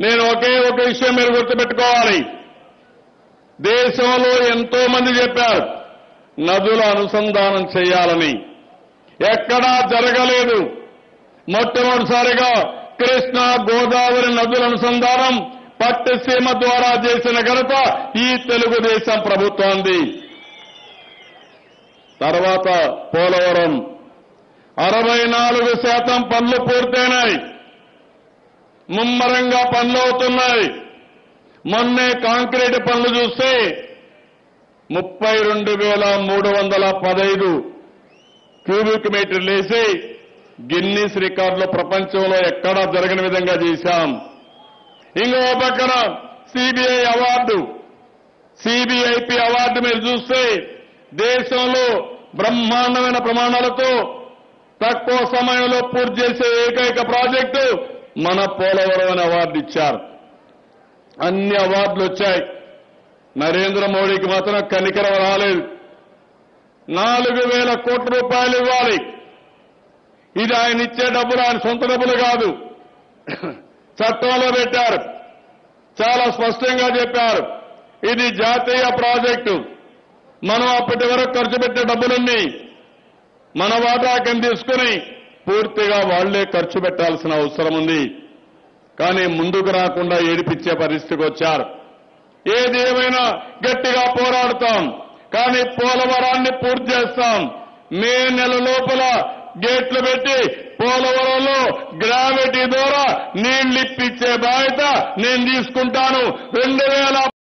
నేను ఒకే ఒక విషయం మీరు గుర్తుపెట్టుకోవాలి. దేశంలో ఎంతో మంది చెప్పారు నదుల అనుసంధానం చేయాలని. ఎక్కడా జరగలేదు. మొట్టమొదటిసారిగా కృష్ణా గోదావరి నదుల అనుసంధానం పట్టిసీమ ద్వారా చేసిన ఘనత ఈ తెలుగుదేశం ప్రభుత్వంది తర్వాత పోలవరం. అరవై నాలుగు శాతం పనులు పూర్తయినాయి. ముమ్మరంగా పనులు అవుతున్నాయి మొన్నే కాంక్రీట్ పనులు చూస్తే ముప్పై రెండు వేల మూడు వందల పదైదు క్యూబిక్ మీటర్లు వేసి గిన్నీస్ రికార్డులో ప్రపంచంలో ఎక్కడా జరగని విధంగా చేశాం. ఇంకో పక్కన సిబిఐ అవార్డు. సిబిఐపి అవార్డు మీరు చూస్తే దేశంలో బ్రహ్మాండమైన ప్రమాణాలతో తక్కువ సమయంలో పూర్తి చేసే ఏకైక ప్రాజెక్టు మన పోలవరం అనే అవార్డు ఇచ్చారు. అన్ని అవార్డులు వచ్చాయి. నరేంద్ర మోడీకి మాత్రం కనికరం రాలేదు. నాలుగు వేల కోట్ల రూపాయలు ఇవ్వాలి. ఇది ఆయన ఇచ్చే డబ్బులు ఆయన సొంత డబ్బులు కాదు. చట్టంలో పెట్టారు. చాలా స్పష్టంగా చెప్పారు. ఇది జాతీయ ప్రాజెక్టు. మనం అప్పటి వరకు ఖర్చు పెట్టే డబ్బులన్నీ మన వాటా కింద తీసుకుని పూర్తిగా వాళ్ళే ఖర్చు పెట్టాల్సిన అవసరం ఉంది. కానీ ముందుకు రాకుండా ఏడిపించే పరిస్థితికి వచ్చారు. ఏది ఏమైనా గట్టిగా పోరాడతాం. కానీ పోలవరాన్ని పూర్తి చేస్తాం. మే నెల లోపల గేట్లు పెట్టి పోలవరంలో గ్రావిటీ ద్వారా నీళ్ళు బాధ్యత నేను తీసుకుంటాను. రెండు వేల